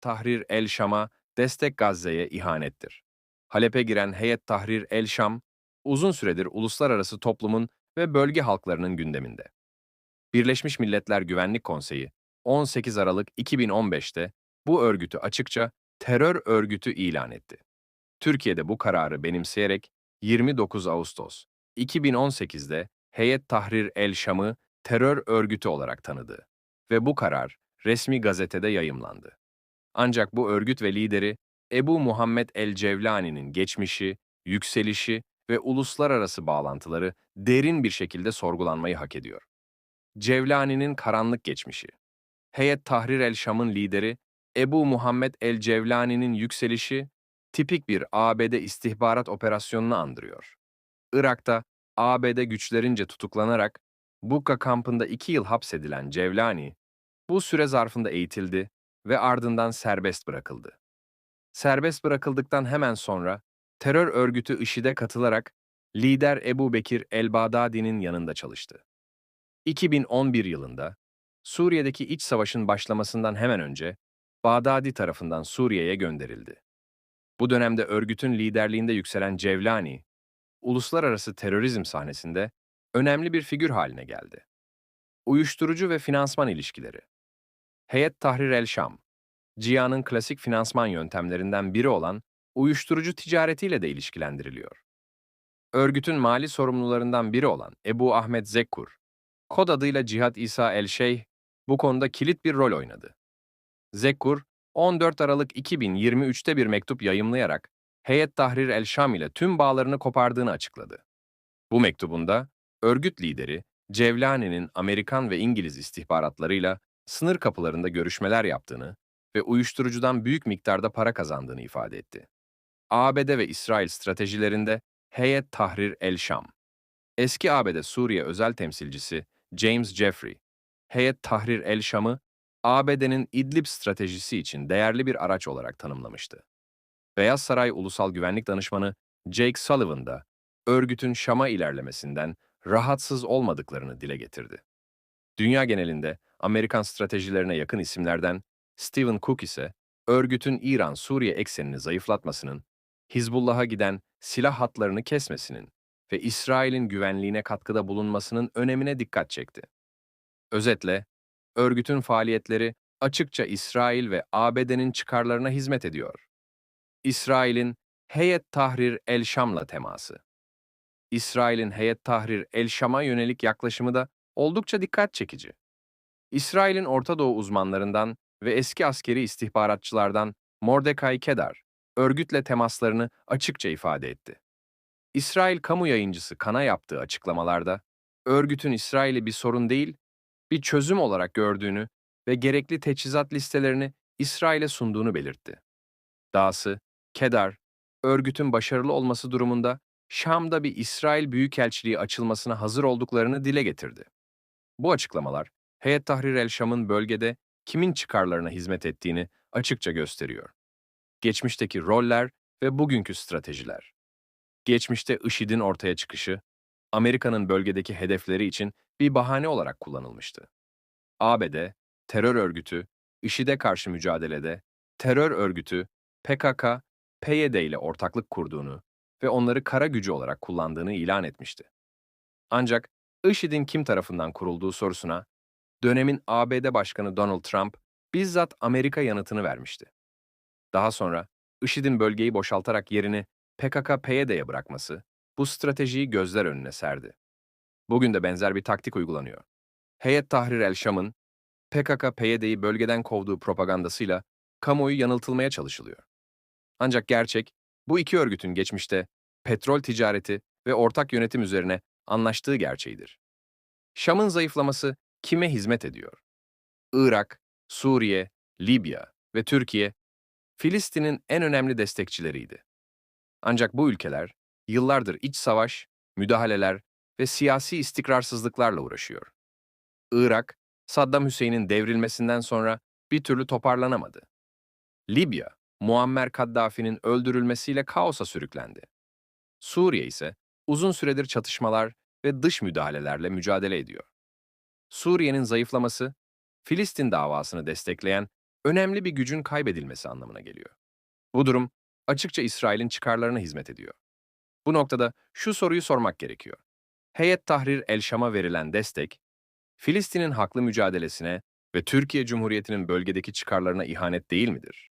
Tahrir el Şam'a destek Gazze'ye ihanettir. Halep'e giren Heyet Tahrir el Şam, uzun süredir uluslararası toplumun ve bölge halklarının gündeminde. Birleşmiş Milletler Güvenlik Konseyi 18 Aralık 2015'te bu örgütü açıkça terör örgütü ilan etti. Türkiye'de bu kararı benimseyerek 29 Ağustos 2018'de Heyet Tahrir el Şam'ı terör örgütü olarak tanıdı ve bu karar resmi gazetede yayımlandı. Ancak bu örgüt ve lideri Ebu Muhammed el-Cevlani'nin geçmişi, yükselişi ve uluslararası bağlantıları derin bir şekilde sorgulanmayı hak ediyor. Cevlani'nin karanlık geçmişi Heyet Tahrir el-Şam'ın lideri Ebu Muhammed el-Cevlani'nin yükselişi tipik bir ABD istihbarat operasyonunu andırıyor. Irak'ta ABD güçlerince tutuklanarak Bukka kampında iki yıl hapsedilen Cevlani, bu süre zarfında eğitildi ve ardından serbest bırakıldı. Serbest bırakıldıktan hemen sonra terör örgütü IŞİD'e katılarak lider Ebu Bekir el-Bağdadi'nin yanında çalıştı. 2011 yılında Suriye'deki iç savaşın başlamasından hemen önce Bağdadi tarafından Suriye'ye gönderildi. Bu dönemde örgütün liderliğinde yükselen Cevlani, uluslararası terörizm sahnesinde önemli bir figür haline geldi. Uyuşturucu ve finansman ilişkileri Heyet Tahrir el-Şam, Cihan'ın klasik finansman yöntemlerinden biri olan uyuşturucu ticaretiyle de ilişkilendiriliyor. Örgütün mali sorumlularından biri olan Ebu Ahmet Zekkur, kod adıyla Cihat İsa el-Şeyh, bu konuda kilit bir rol oynadı. Zekkur, 14 Aralık 2023'te bir mektup yayımlayarak Heyet Tahrir el-Şam ile tüm bağlarını kopardığını açıkladı. Bu mektubunda örgüt lideri Cevlani'nin Amerikan ve İngiliz istihbaratlarıyla sınır kapılarında görüşmeler yaptığını ve uyuşturucudan büyük miktarda para kazandığını ifade etti. ABD ve İsrail stratejilerinde Heyet Tahrir el-Şam. Eski ABD Suriye özel temsilcisi James Jeffrey, Heyet Tahrir el-Şam'ı ABD'nin İdlib stratejisi için değerli bir araç olarak tanımlamıştı. Beyaz Saray Ulusal Güvenlik Danışmanı Jake Sullivan da örgütün Şam'a ilerlemesinden rahatsız olmadıklarını dile getirdi. Dünya genelinde Amerikan stratejilerine yakın isimlerden Stephen Cook ise örgütün İran-Suriye eksenini zayıflatmasının, Hizbullah'a giden silah hatlarını kesmesinin ve İsrail'in güvenliğine katkıda bulunmasının önemine dikkat çekti. Özetle, örgütün faaliyetleri açıkça İsrail ve ABD'nin çıkarlarına hizmet ediyor. İsrail'in Heyet Tahrir el-Şam'la teması. İsrail'in Heyet Tahrir el-Şam'a yönelik yaklaşımı da oldukça dikkat çekici. İsrail'in Orta Doğu uzmanlarından ve eski askeri istihbaratçılardan Mordecai Kedar, örgütle temaslarını açıkça ifade etti. İsrail kamu yayıncısı Kana yaptığı açıklamalarda, örgütün İsrail'i bir sorun değil, bir çözüm olarak gördüğünü ve gerekli teçhizat listelerini İsrail'e sunduğunu belirtti. Dahası, Kedar, örgütün başarılı olması durumunda Şam'da bir İsrail Büyükelçiliği açılmasına hazır olduklarını dile getirdi. Bu açıklamalar, Heyet Tahrir el-Şam'ın bölgede kimin çıkarlarına hizmet ettiğini açıkça gösteriyor. Geçmişteki roller ve bugünkü stratejiler. Geçmişte IŞİD'in ortaya çıkışı, Amerika'nın bölgedeki hedefleri için bir bahane olarak kullanılmıştı. ABD, terör örgütü, IŞİD'e karşı mücadelede, terör örgütü, PKK, PYD ile ortaklık kurduğunu ve onları kara gücü olarak kullandığını ilan etmişti. Ancak IŞİD'in kim tarafından kurulduğu sorusuna, dönemin ABD Başkanı Donald Trump bizzat Amerika yanıtını vermişti. Daha sonra IŞİD'in bölgeyi boşaltarak yerini PKK-PYD'ye bırakması bu stratejiyi gözler önüne serdi. Bugün de benzer bir taktik uygulanıyor. Heyet Tahrir el-Şam'ın PKK-PYD'yi bölgeden kovduğu propagandasıyla kamuoyu yanıltılmaya çalışılıyor. Ancak gerçek, bu iki örgütün geçmişte petrol ticareti ve ortak yönetim üzerine anlaştığı gerçeğidir. Şam'ın zayıflaması kime hizmet ediyor? Irak, Suriye, Libya ve Türkiye, Filistin'in en önemli destekçileriydi. Ancak bu ülkeler yıllardır iç savaş, müdahaleler ve siyasi istikrarsızlıklarla uğraşıyor. Irak, Saddam Hüseyin'in devrilmesinden sonra bir türlü toparlanamadı. Libya, Muammer Kaddafi'nin öldürülmesiyle kaosa sürüklendi. Suriye ise uzun süredir çatışmalar ve dış müdahalelerle mücadele ediyor. Suriye'nin zayıflaması, Filistin davasını destekleyen önemli bir gücün kaybedilmesi anlamına geliyor. Bu durum açıkça İsrail'in çıkarlarına hizmet ediyor. Bu noktada şu soruyu sormak gerekiyor. Heyet Tahrir el-Şam'a verilen destek, Filistin'in haklı mücadelesine ve Türkiye Cumhuriyeti'nin bölgedeki çıkarlarına ihanet değil midir?